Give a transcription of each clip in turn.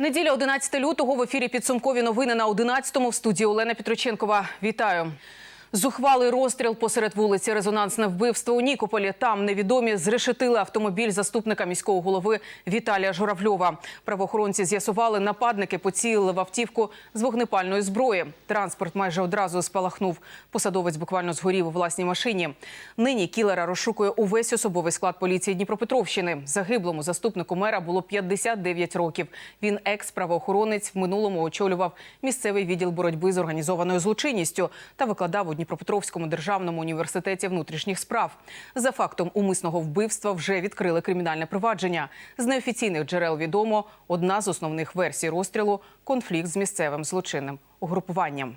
Неділя 11 лютого в ефірі підсумкові новини на 11-му в студії Олена Петроченкова. Вітаю. Зухвалий розстріл посеред вулиці, резонансне вбивство у Нікополі. Там невідомі зрешетили автомобіль заступника міського голови Віталія Журавльова. Правоохоронці з'ясували, нападники поцілили в автівку з вогнепальної зброї. Транспорт майже одразу спалахнув. Посадовець буквально згорів у власній машині. Нині кілера розшукує увесь особовий склад поліції Дніпропетровщини. Загиблому заступнику мера було 59 років. Він екс-правоохоронець в минулому очолював місцевий відділ боротьби з організованою злочинністю та викладав у Дніпропетровському державному університеті внутрішніх справ. За фактом умисного вбивства вже відкрили кримінальне провадження. З неофіційних джерел відомо одна з основних версій розстрілу конфлікт з місцевим злочинним угрупуванням.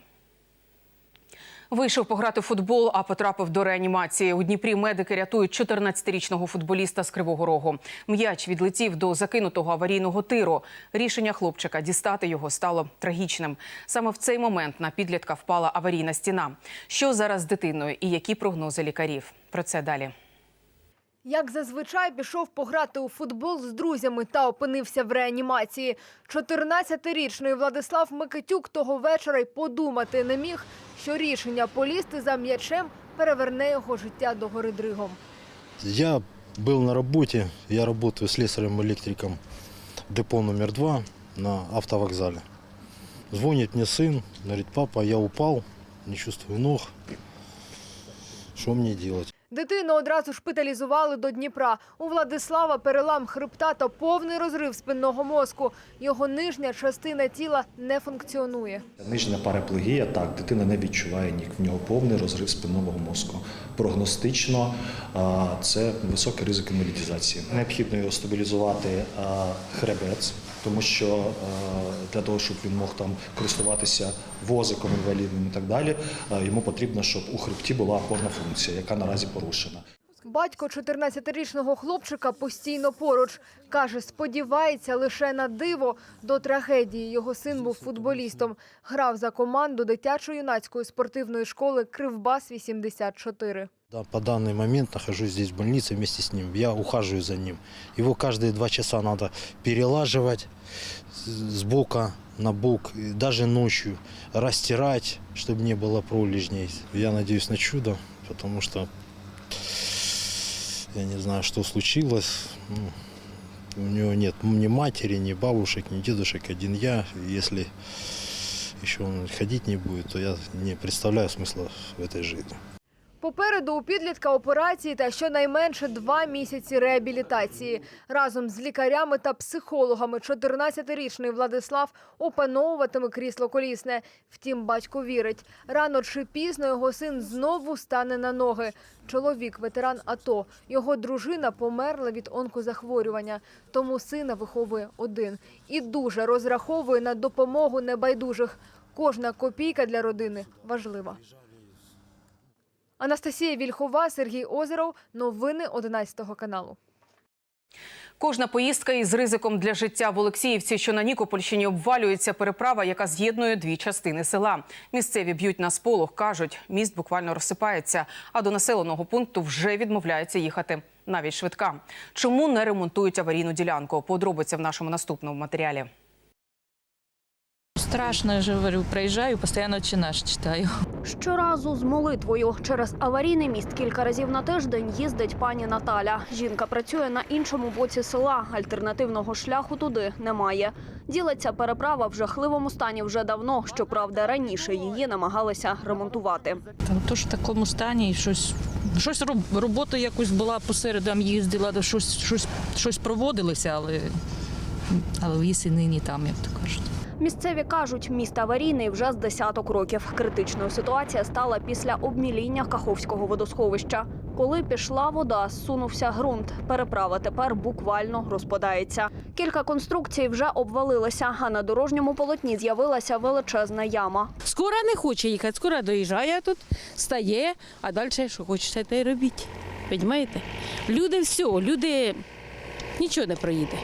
Вийшов пограти в футбол, а потрапив до реанімації. У Дніпрі медики рятують 14-річного футболіста з Кривого Рогу. М'яч відлетів до закинутого аварійного тиру. Рішення хлопчика дістати його стало трагічним. Саме в цей момент на підлітка впала аварійна стіна. Що зараз з дитиною і які прогнози лікарів? Про це далі. Як зазвичай пішов пограти у футбол з друзями та опинився в реанімації. 14-річний Владислав Микитюк того вечора й подумати не міг, що рішення полізти за м'ячем переверне його життя до гори дригом. Я был на работе, я работаю слесарем-электриком депо номер два на автовокзале. Звонит мне сын, говорит, папа, я упал, не чувствую ног, что мне делать? Дитину одразу шпиталізували до Дніпра. У Владислава перелам хребта та повний розрив спинного мозку. Його нижня частина тіла не функціонує. Нижня параплегія, так, дитина не відчуває ніг, в нього повний розрив спинного мозку. Прогностично це високий ризик інвалідізації. Необхідно його стабілізувати хребець, тому що а, для того, щоб він мог там користуватися возиком інвалідним і так далі, а, йому потрібно, щоб у хребті була опорна функція, яка наразі порушена. Батько 14-річного хлопчика постійно поруч. Каже, сподівається лише на диво. До трагедії його син був футболістом. Грав за команду дитячо-юнацької спортивної школи «Кривбас-84». Да, по данный момент нахожусь здесь в больнице вместе с ним. Я ухаживаю за ним. Его каждые два часа надо перелаживать с- бока на бок, даже ночью растирать, чтобы не было пролежней. Я надеюсь на чудо, потому что я не знаю, что случилось. Ну, у него нет ни матери, ни бабушек, ни дедушек, один я. Если еще он ходить не будет, то я не представляю смысла в этой жизни. Попереду у підлітка операції та щонайменше два місяці реабілітації. Разом з лікарями та психологами 14-річний Владислав опановуватиме крісло колісне. Втім, батько вірить, рано чи пізно його син знову стане на ноги. Чоловік, ветеран АТО, його дружина померла від онкозахворювання, тому сина виховує один і дуже розраховує на допомогу небайдужих. Кожна копійка для родини важлива. Анастасія Вільхова, Сергій Озеров. Новини 11 каналу. Кожна поїздка із ризиком для життя в Олексіївці, що на Нікопольщині обвалюється переправа, яка з'єднує дві частини села. Місцеві б'ють на сполох, кажуть, міст буквально розсипається, а до населеного пункту вже відмовляється їхати навіть швидка. Чому не ремонтують аварійну ділянку? Подробиці в нашому наступному матеріалі. Страшно, я же говорю, проезжаю, постоянно «Отче наш» читаю. Щоразу з молитвою через аварійний міст кілька разів на тиждень їздить пані Наталя. Жінка працює на іншому боці села. Альтернативного шляху туди немає. Ділиться переправа в жахливому стані вже давно. Щоправда, раніше її намагалися ремонтувати. Там теж в такому стані, щось, щось роб- робота якось була посередам їздила, щось, щось, щось проводилося, але, але в нині там, як то кажуть. Місцеві кажуть, міст аварійний вже з десяток років. Критичною ситуація стала після обміління Каховського водосховища. Коли пішла вода, зсунувся ґрунт. Переправа тепер буквально розпадається. Кілька конструкцій вже обвалилися, а на дорожньому полотні з'явилася величезна яма. Скоро не хоче їхати, скоро доїжджає тут, стає, а далі що хочете, те й робіть. Розумієте? Люди все, люди нічого не проїде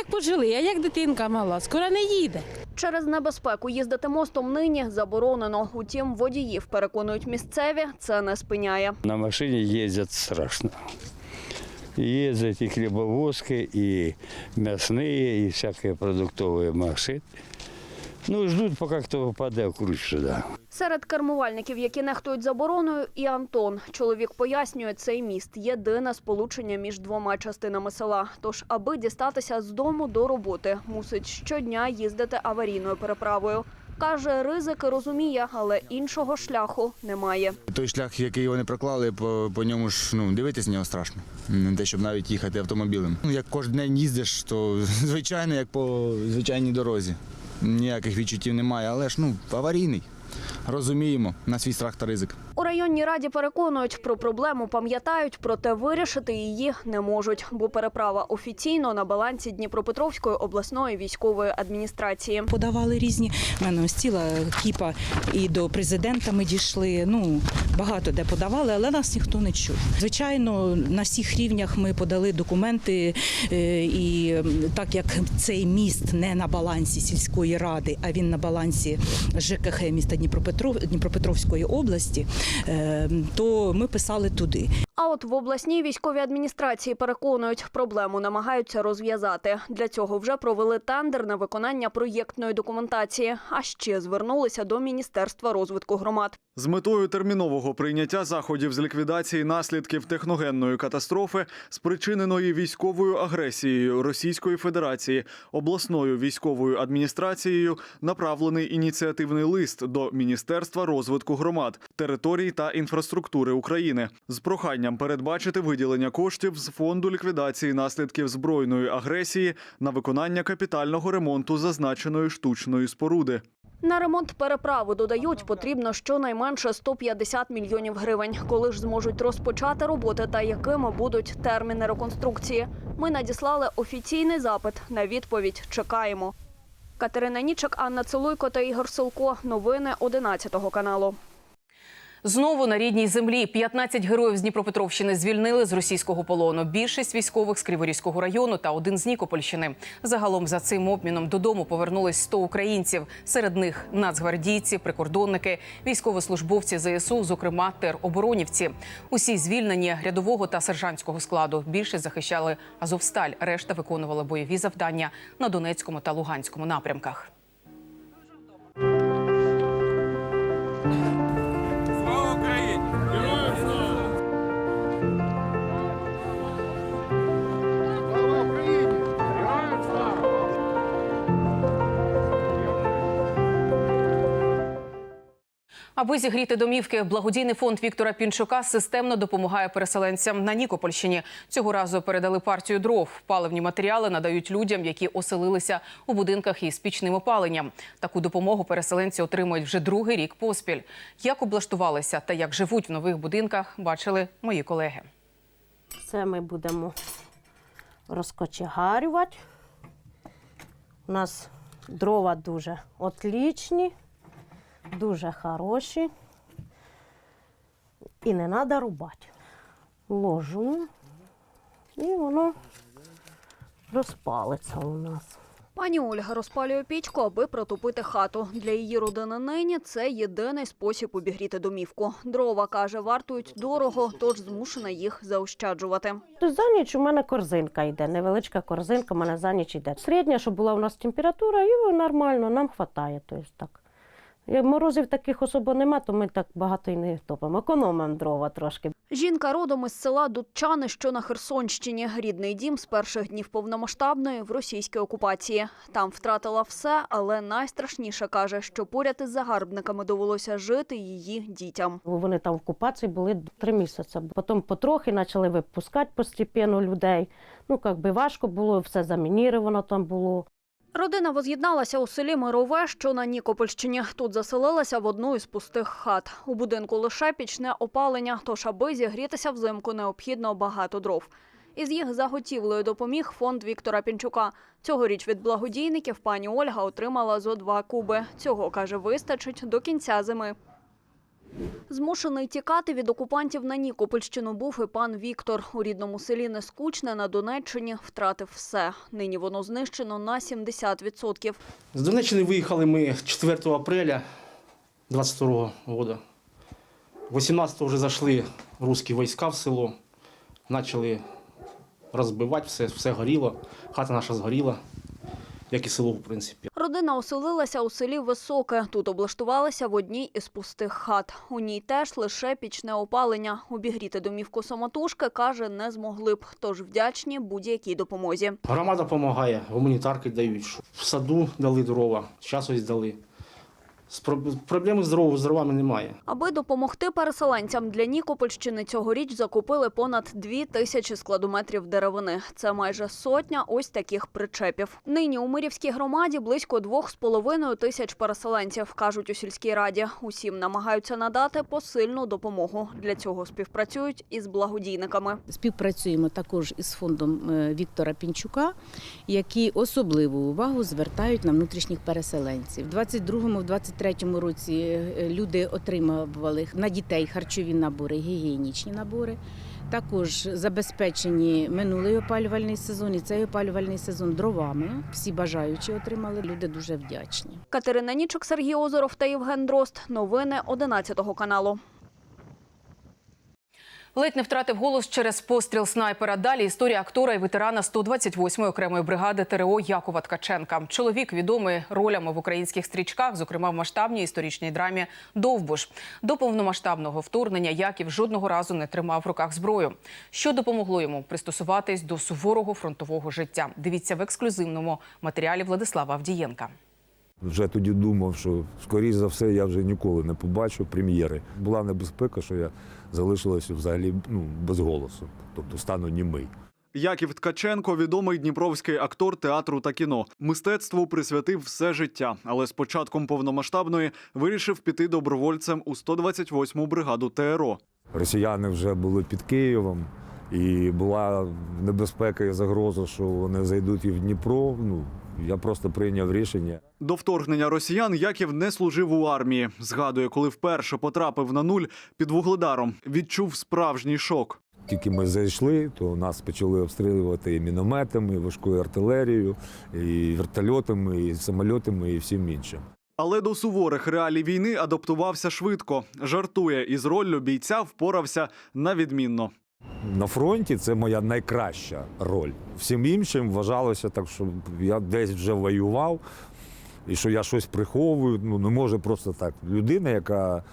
А як пожили, а як дитинка мала, скоро не їде. Через небезпеку їздити мостом нині заборонено. Утім, водіїв переконують місцеві, це не спиняє. На машине ездят страшно. Ездят и хлебовозки, и мясные, и всякие продуктовые машины. Ну, ждут, пока кто попадет в ключ сюда. Серед кермувальників, які нехтують забороною, і Антон. Чоловік пояснює, цей міст – єдине сполучення між двома частинами села. Тож, аби дістатися з дому до роботи, мусить щодня їздити аварійною переправою. Каже, ризики розуміє, але іншого шляху немає. Той шлях, який вони проклали, по, по ньому ж ну дивитись на нього страшно. Не те, щоб навіть їхати автомобілем. Ну як кожен день їздиш, то звичайно, як по звичайній дорозі. Ніяких відчуттів немає, але ж ну аварійний. Розуміємо на свій страх та ризик. У районній раді переконують, про проблему пам'ятають, проте вирішити її не можуть, бо переправа офіційно на балансі Дніпропетровської обласної військової адміністрації. подавали різні. У мене ось ціла кіпа і до президента ми дійшли. Ну багато де подавали, але нас ніхто не чув. Звичайно, на всіх рівнях ми подали документи, е, і так як цей міст не на балансі сільської ради, а він на балансі ЖКХ міста Дніпропетров Дніпропетровської області, е, то ми писали туди. А от в обласній військовій адміністрації переконують, проблему намагаються розв'язати. Для цього вже провели тендер на виконання проєктної документації, а ще звернулися до Міністерства розвитку громад. З метою термінового прийняття заходів з ліквідації наслідків техногенної катастрофи, спричиненої військовою агресією Російської Федерації, обласною військовою адміністрацією направлений ініціативний лист до Міністерства розвитку громад, територій та інфраструктури України з проханням передбачити виділення коштів з фонду ліквідації наслідків збройної агресії на виконання капітального ремонту зазначеної штучної споруди. На ремонт переправи додають, потрібно щонайменше 150 мільйонів гривень. Коли ж зможуть розпочати роботи та якими будуть терміни реконструкції. Ми надіслали офіційний запит. На відповідь чекаємо. Катерина Нічик, Анна Целуйко та Ігор Солко. Новини 11 каналу. Знову на рідній землі 15 героїв з Дніпропетровщини звільнили з російського полону. Більшість військових з Криворізького району та один з Нікопольщини. Загалом за цим обміном додому повернулись 100 українців. Серед них нацгвардійці, прикордонники, військовослужбовці ЗСУ, зокрема тероборонівці. Усі звільнені рядового та сержантського складу. Більшість захищали Азовсталь. Решта виконували бойові завдання на Донецькому та Луганському напрямках. Аби зігріти домівки, благодійний фонд Віктора Пінчука системно допомагає переселенцям на Нікопольщині. Цього разу передали партію дров. Паливні матеріали надають людям, які оселилися у будинках із пічним опаленням. Таку допомогу переселенці отримують вже другий рік поспіль. Як облаштувалися та як живуть в нових будинках, бачили мої колеги. Це ми будемо розкочегарювати. У нас дрова дуже отлічні, дуже хороші. І не треба рубати. Ложу, і воно розпалиться у нас. Пані Ольга розпалює пічку, аби протопити хату. Для її родини нині це єдиний спосіб обігріти домівку. Дрова каже, вартують дорого, тож змушена їх заощаджувати. За ніч у мене корзинка йде, невеличка корзинка, у мене за ніч йде. Середня, щоб була у нас температура, і нормально, нам вистачає. Тобто так. Як морозів таких особо нема, то ми так багато і не топимо. Економимо дрова трошки. Жінка родом із села Дудчани, що на Херсонщині. Рідний дім з перших днів повномасштабної в російській окупації. Там втратила все, але найстрашніше каже, що поряд із загарбниками довелося жити її дітям. Вони там в окупації були три місяці. Потім потрохи почали випускати постепенно людей. Ну, як би важко було, все замініровано там було. Родина воз'єдналася у селі Мирове, що на Нікопольщині. Тут заселилася в одну із пустих хат. У будинку лише пічне опалення, тож аби зігрітися взимку необхідно багато дров. Із їх заготівлею допоміг фонд Віктора Пінчука. Цьогоріч від благодійників пані Ольга отримала зо два куби. Цього, каже, вистачить до кінця зими. Змушений тікати від окупантів на Нікопольщину був і пан Віктор. У рідному селі Нескучне на Донеччині втратив все. Нині воно знищено на 70%. З Донеччини виїхали ми 4 апреля 22 года. 18 вже зайшли русські війська в село, почали розбивати, все, все горіло. Хата наша згоріла, як і село, в принципі. Родина оселилася у селі Високе. Тут облаштувалася в одній із пустих хат. У ній теж лише пічне опалення. Обігріти домівку самотужки, каже, не змогли б. Тож вдячні будь-якій допомозі. Громада допомагає, гуманітарки дають. В саду дали дрова, зараз ось дали. З проб- з дровами немає. Аби допомогти переселенцям для Нікопольщини цьогоріч закупили понад дві тисячі складометрів деревини. Це майже сотня ось таких причепів. Нині у Мирівській громаді близько двох з половиною тисяч переселенців, кажуть у сільській раді. Усім намагаються надати посильну допомогу. Для цього співпрацюють із благодійниками. Співпрацюємо також із фондом е, Віктора Пінчука, які особливу увагу звертають на внутрішніх переселенців. У 22-му, в 23-му році е, люди отримували на дітей харчові набори, гігієнічні набори. Також забезпечені минулий опалювальний сезон і цей опалювальний сезон дровами. Всі бажаючі отримали. Люди дуже вдячні. Катерина Нічок, Сергій Озоров та Євген Дрозд. Новини 11 каналу. Ледь не втратив голос через постріл снайпера. Далі історія актора і ветерана 128-ї окремої бригади ТРО Якова Ткаченка. Чоловік відомий ролями в українських стрічках, зокрема в масштабній історичній драмі Довбуш. До повномасштабного вторгнення Яків жодного разу не тримав в руках зброю, що допомогло йому пристосуватись до суворого фронтового життя. Дивіться в ексклюзивному матеріалі Владислава Авдієнка. Вже тоді думав, що скоріш за все я вже ніколи не побачу прем'єри. Була небезпека, що я залишилася взагалі ну, без голосу, тобто стану німий. Яків Ткаченко відомий дніпровський актор театру та кіно. Мистецтву присвятив все життя, але з початком повномасштабної вирішив піти добровольцем у 128-му бригаду ТРО. Росіяни вже були під Києвом, і була небезпека і загроза, що вони зайдуть і в Дніпро. Ну я просто прийняв рішення. До вторгнення росіян Яків не служив у армії. Згадує, коли вперше потрапив на нуль під вугледаром, відчув справжній шок. Тільки ми зайшли, то нас почали обстрілювати і мінометами, і важкою артилерією, і вертольотами, і самольотами, і всім іншим. Але до суворих реалій війни адаптувався швидко. Жартує із роллю бійця впорався на відмінно. На фронті це моя найкраща роль. Всім іншим вважалося так, що я десь вже воював і що я щось приховую. Ну не може просто так. Людина, яка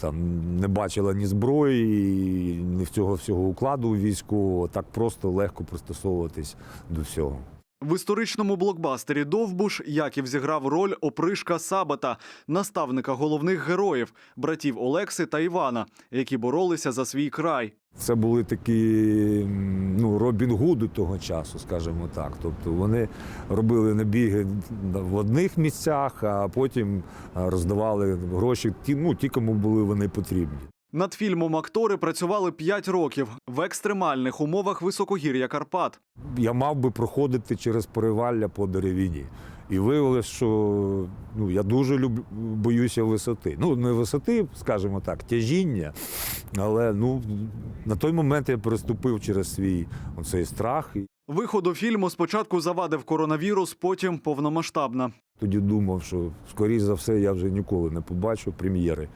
там не бачила ні зброї, ні в цього всього укладу військового, так просто легко пристосовуватись до всього. В історичному блокбастері Довбуш Яків зіграв роль опришка Сабата, наставника головних героїв братів Олекси та Івана, які боролися за свій край. Це були такі ну, Робін Гуди того часу, скажімо так. Тобто вони робили набіги в одних місцях, а потім роздавали гроші ті, ну, ті, кому були вони потрібні. Над фільмом актори працювали 5 років в екстремальних умовах високогір'я Карпат. Я мав би проходити через перевалля по деревині. І виявилось, що ну, я дуже люб... боюся висоти. Ну, не висоти, скажімо так, тяжіння. Але ну, на той момент я переступив через свій оцей страх. Виходу фільму спочатку завадив коронавірус, потім повномасштабна. Тоді думав, що скоріш за все я вже ніколи не побачу прем'єри.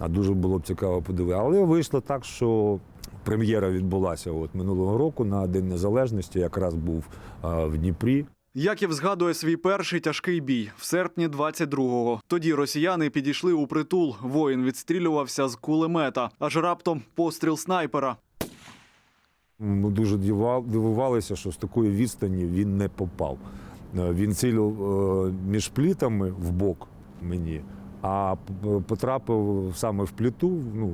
А дуже було б цікаво подивитися. Але вийшло так, що прем'єра відбулася от минулого року на День Незалежності, якраз був в Дніпрі. Яків згадує свій перший тяжкий бій в серпні 22-го. Тоді росіяни підійшли у притул. Воїн відстрілювався з кулемета, аж раптом постріл снайпера. Ми дуже дивувалися, що з такої відстані він не попав. Е, Він цілив е, між плітами в бок мені, а потрапив саме в пліту, ну,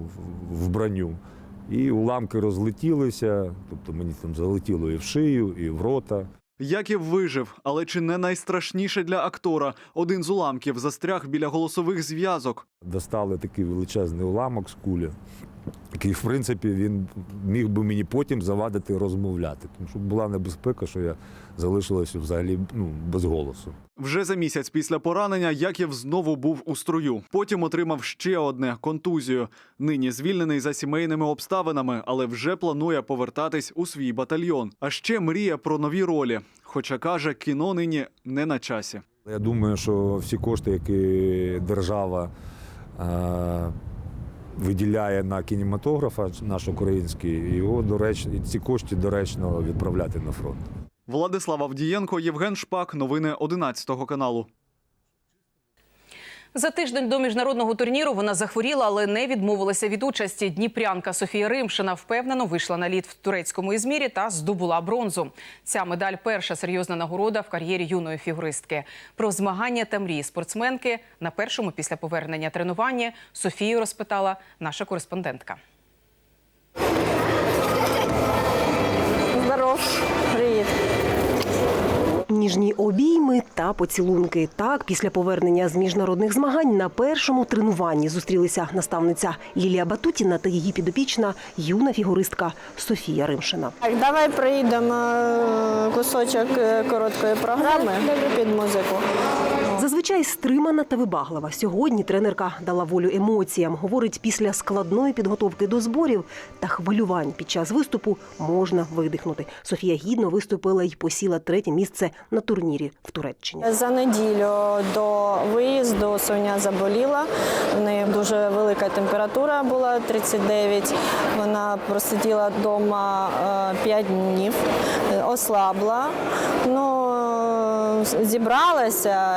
в- броню. І уламки розлетілися, тобто мені там залетіло і в шию, і в рота. Яків вижив, але чи не найстрашніше для актора? Один з уламків застряг біля голосових зв'язок. Достали такий величезний уламок з кулі, який, в принципі, він міг би мені потім завадити розмовляти. Тому що була небезпека, що я залишилася взагалі ну, без голосу. Вже за місяць після поранення Яків знову був у строю. Потім отримав ще одне контузію. Нині звільнений за сімейними обставинами, але вже планує повертатись у свій батальйон. А ще мріє про нові ролі. Хоча каже, кіно нині не на часі. Я думаю, що всі кошти, які держава е, виділяє на кінематограф наш український, його доречно, і ці кошти доречно відправляти на фронт. Владислав Авдієнко, Євген Шпак. Новини 11 каналу. За тиждень до міжнародного турніру вона захворіла, але не відмовилася від участі. Дніпрянка Софія Римшина впевнено вийшла на лід в турецькому Ізмірі та здобула бронзу. Ця медаль перша серйозна нагорода в кар'єрі юної фігуристки. Про змагання та мрії спортсменки на першому після повернення тренування Софію розпитала наша кореспондентка. Здоров. Ніжні обійми та поцілунки. Так, після повернення з міжнародних змагань на першому тренуванні зустрілися наставниця Лілія Батутіна та її підопічна юна фігуристка Софія Римшина. Так, давай проїдемо е, кусочок е, короткої програми під музику. Зазвичай стримана та вибаглива. Сьогодні тренерка дала волю емоціям. Говорить, після складної підготовки до зборів та хвилювань під час виступу можна видихнути. Софія гідно виступила і посіла третє місце на турнірі в Туреччині. За неділю до виїзду Соня заболіла. В неї дуже велика температура була 39. Вона просиділа вдома 5 днів, е, ослабла. Ну, зібралася.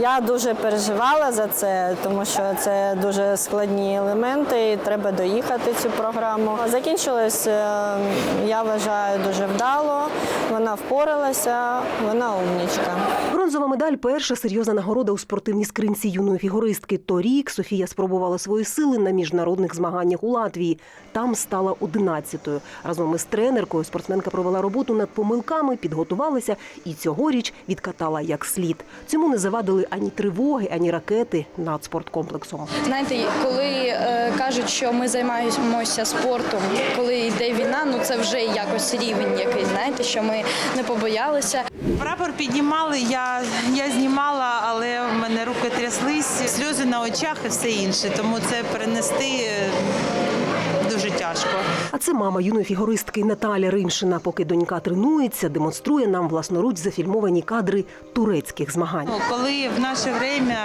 Я дуже переживала за це, тому що це дуже складні елементи, і треба доїхати цю програму. Закінчилось, е, я вважаю, дуже вдало. Вона впоралася, вона умнічка. Бронзова медаль перша серйозна нагорода у спортивній скринці юної фігуристки. Торік Софія спробувала свої сили на міжнародних змаганнях у Латвії. Там стала одинадцятою. Разом із тренеркою спортсменка провела роботу над помилками, підготувалася і цьогоріч відкатала як слід. Цьому не завадили ані тривоги, ані ракети над спорткомплексом. Знаєте, коли е, кажуть, що ми займаємося спортом, коли йде війна, ну це вже якось рівень якийсь, знаєте, що ми не побоялися. Прапор піднімали, я, я знімала, але в мене руки тряслись, сльози на очах і все інше. Тому це перенести е, дуже тяжко. А це мама юної фігуристки Наталя Римшина. Поки донька тренується, демонструє нам власноруч зафільмовані кадри турецьких змагань. Ну, Коли в наше время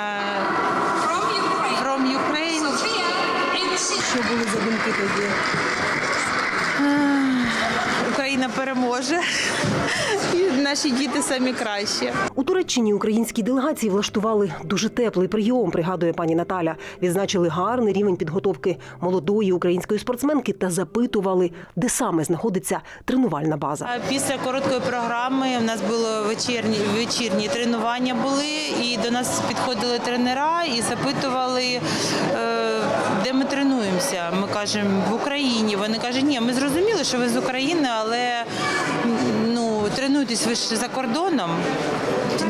From Ukraine, що були за думки тоді? Україна переможе. І наші діти самі кращі. У Туреччині українській делегації влаштували дуже теплий прийом, пригадує пані Наталя. Відзначили гарний рівень підготовки молодої української спортсменки та запитували, де саме знаходиться тренувальна база. Після короткої програми у нас було вечірні вечірні тренування були, і до нас підходили тренера і запитували, е, де ми тренуємося. Ми кажемо в Україні. Вони кажуть, ні, ми зрозуміли, що ви з України, але ну тренуйтесь ви ж за кордоном.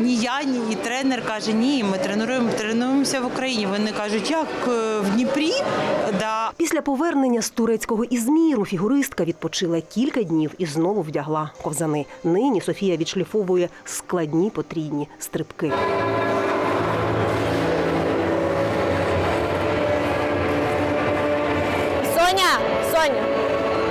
Ні я, ні і тренер каже, ні, ми тренуємо, тренуємося в Україні. Вони кажуть, як е, в Дніпрі? Да. Після повернення з турецького Ізміру фігуристка відпочила кілька днів і знову вдягла ковзани. Нині Софія відшліфовує складні потрійні стрибки. Соня,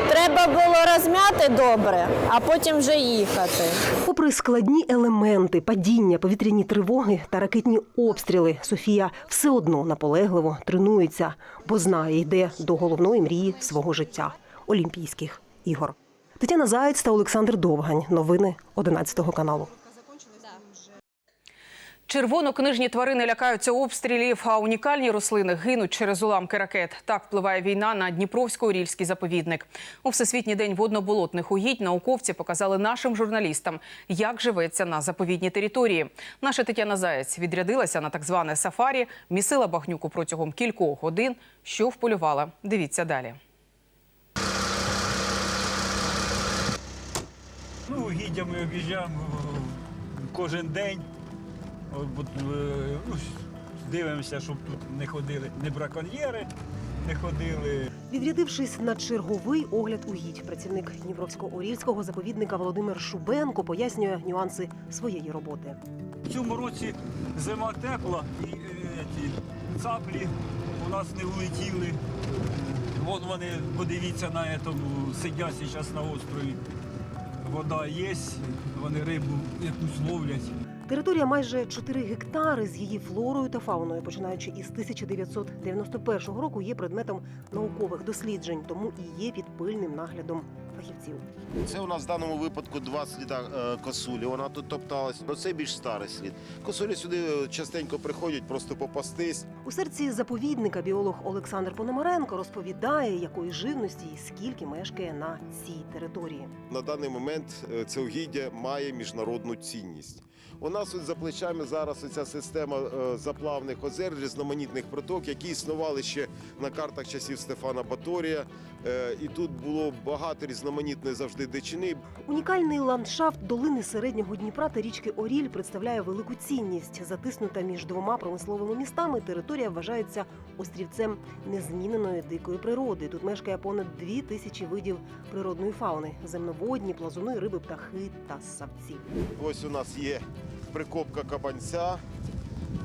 треба було розм'яти добре, а потім вже їхати. Попри складні елементи, падіння, повітряні тривоги та ракетні обстріли, Софія все одно наполегливо тренується, бо знає, йде до головної мрії свого життя Олімпійських ігор. Тетяна Заєць та Олександр Довгань. Новини 11 каналу. Червонокнижні тварини лякаються обстрілів, а унікальні рослини гинуть через уламки ракет. Так впливає війна на Дніпровсько-Орільський заповідник. У Всесвітній день водно-болотних угідь науковці показали нашим журналістам, як живеться на заповідній території. Наша Тетяна Заєць відрядилася на так зване сафарі, місила багнюку протягом кількох годин. Що вполювала? Дивіться далі. Ну, угіддя ми об'їжджаємо е, кожен день. Е, дивимося, щоб тут не ходили не браконьєри, не ходили. Відрядившись на черговий огляд угідь, працівник Дніпровсько-Орільського заповідника Володимир Шубенко пояснює нюанси своєї роботи. В цьому році зима тепла і е, ті цаплі у нас не влетіли. Вон вони, подивіться на цьому, сидять зараз на острові. вода є, вони рибу якусь ловлять. Територія майже 4 гектари з її флорою та фауною, починаючи із 1991 року, є предметом наукових досліджень, тому і є під пильним наглядом фахівців. Це у нас в даному випадку два сліда е, косулі. Вона тут топталась. Ну це більш старий слід. Косулі сюди е, частенько приходять просто попастись. У серці заповідника біолог Олександр Пономаренко розповідає, якої живності і скільки мешкає на цій території. На даний момент е, це угіддя має міжнародну цінність. У нас за плечами зараз оця система е, заплавних озер, різноманітних проток, які існували ще на картах часів Стефана Баторія. Е, І тут було багато різноманітної завжди дичини. Унікальний ландшафт долини середнього Дніпра та річки Оріль представляє велику цінність. Затиснута між двома промисловими містами, територія вважається острівцем незміненої дикої природи. Тут мешкає понад дві тисячі видів природної фауни: земноводні, плазуни, риби, птахи та ссавці. Ось у нас є прикопка кабанця.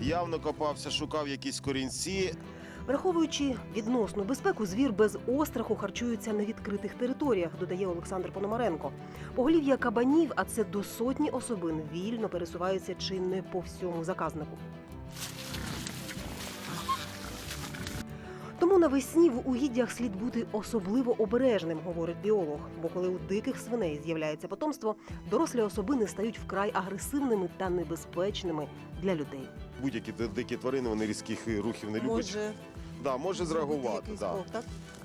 Явно копався, шукав якісь корінці. Враховуючи відносну безпеку, звір без остраху харчується на відкритих територіях, додає Олександр Пономаренко. Поголів'я кабанів, а це до сотні особин, вільно пересуваються чи не по всьому заказнику. Навесні в угіддях слід бути особливо обережним, говорить біолог. Бо коли у диких свиней з'являється потомство, дорослі особини стають вкрай агресивними та небезпечними для людей. Будь-які дикі тварини, вони різких рухів не люблять. да, може зреагувати. Да.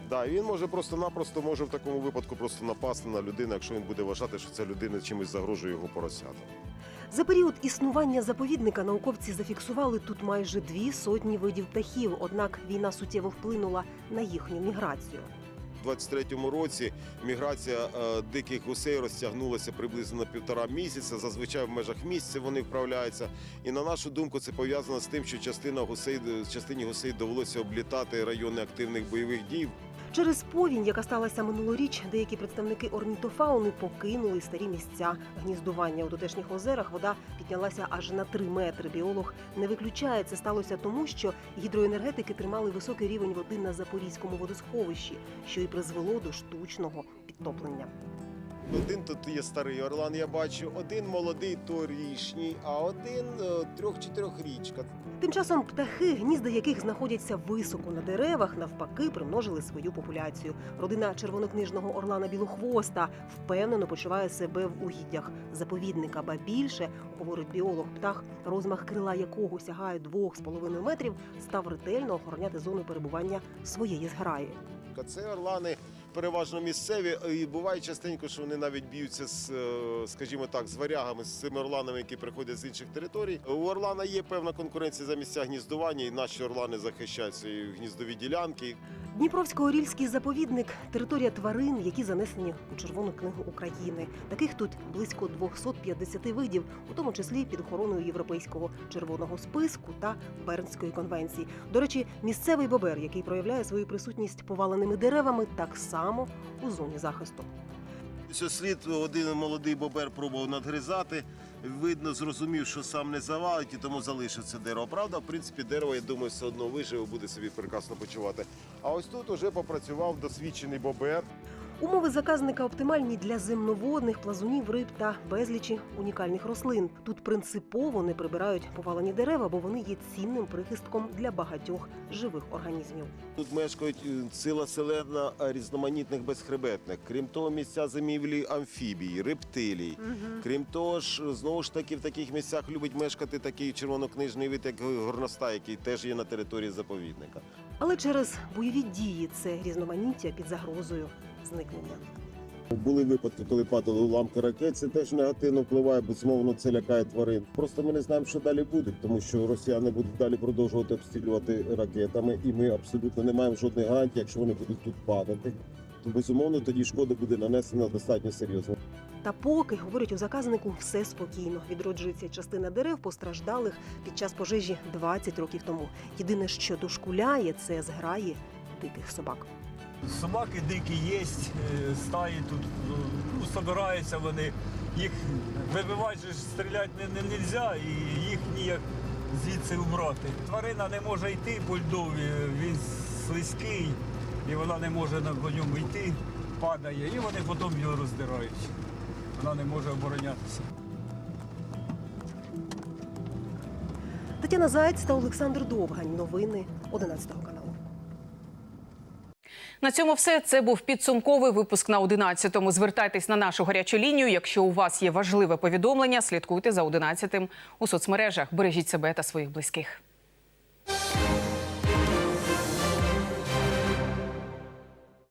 Да, він може просто-напросто може в такому випадку просто напасти на людину, якщо він буде вважати, що ця людина чимось загрожує його поросятам. За період існування заповідника науковці зафіксували тут майже дві сотні видів птахів. Однак війна суттєво вплинула на їхню міграцію. У 23-му році міграція е, диких гусей розтягнулася приблизно на півтора місяця. Зазвичай в межах місяця вони вправляються. І на нашу думку, це пов'язано з тим, що частина гусей частині гусей довелося облітати райони активних бойових дій. Через повінь, яка сталася минулоріч, деякі представники орнітофауни покинули старі місця гніздування у дотешніх озерах. Вода піднялася аж на 3 метри. Біолог не виключає це сталося тому, що гідроенергетики тримали високий рівень води на запорізькому водосховищі, що і призвело до штучного підтоплення. Один тут є старий орлан, я бачу, один молодий торішній, а один е, трьох-чотирьохрічка. Тим часом птахи, гнізда яких знаходяться високо на деревах, навпаки, примножили свою популяцію. Родина червонокнижного орлана білохвоста впевнено почуває себе в угіддях заповідника. Ба більше, говорить біолог, птах, розмах крила якого сягає двох з половиною метрів, став ретельно охороняти зону перебування своєї зграї. Це орлани переважно місцеві, і буває частенько, що вони навіть б'ються з, е, скажімо так, з варягами, з цими орланами, які приходять з інших територій. У орлана є певна конкуренція за місця гніздування, і наші орлани захищають свої гніздові ділянки. Дніпровсько-Орільський заповідник територія тварин, які занесені у Червону книгу України. Таких тут близько 250 видів, у тому числі під охороною європейського червоного списку та Бернської конвенції. До речі, місцевий бобер, який проявляє свою присутність поваленими деревами, так само у зоні захисту. Що слід один молодий бобер пробував надгризати. Видно, зрозумів, що сам не завалить, і тому залишив це дерево. Правда, в принципі, дерево, я думаю, все одно виживе, буде собі прекрасно почувати. А ось тут уже попрацював досвідчений бобер. Умови заказника оптимальні для земноводних, плазунів, риб та безлічі унікальних рослин. Тут принципово не прибирають повалені дерева, бо вони є цінним прихистком для багатьох живих організмів. Тут мешкають е, ціла селена е, різноманітних безхребетних. Крім того, місця зимівлі амфібій, рептилій. Крім того ж, знову ж таки, в таких місцях любить мешкати такий червонокнижний вид, як горностай, який теж є на території заповідника. Але через бойові дії це різноманіття під загрозою зникнення. Були випадки, коли падали уламки ракет. Це теж негативно впливає, безумовно, це лякає тварин. Просто ми не знаємо, що далі буде, тому що росіяни будуть далі продовжувати обстрілювати ракетами, і ми абсолютно не маємо жодних гарантій, якщо вони будуть тут падати. То безумовно тоді шкода буде нанесена достатньо серйозно. Та поки, говорять у заказнику, все спокійно. Відроджується частина дерев, постраждалих під час пожежі 20 років тому. Єдине, що дошкуляє, це зграї диких собак. Собаки дикі є, стаї тут ну, собираються вони. Їх вибивати, стріляти не, не можна і їх ніяк звідси убрати. Тварина не може йти по льду, він слизький, і вона не може на- ньому йти, падає, і вони потім його роздирають. вона не може оборонятися. Тетяна Заєць та Олександр Довгань. Новини 11 каналу. На цьому все. Це був підсумковий випуск на 11-му. Звертайтесь на нашу гарячу лінію. Якщо у вас є важливе повідомлення, слідкуйте за 11-тим у соцмережах. Бережіть себе та своїх близьких.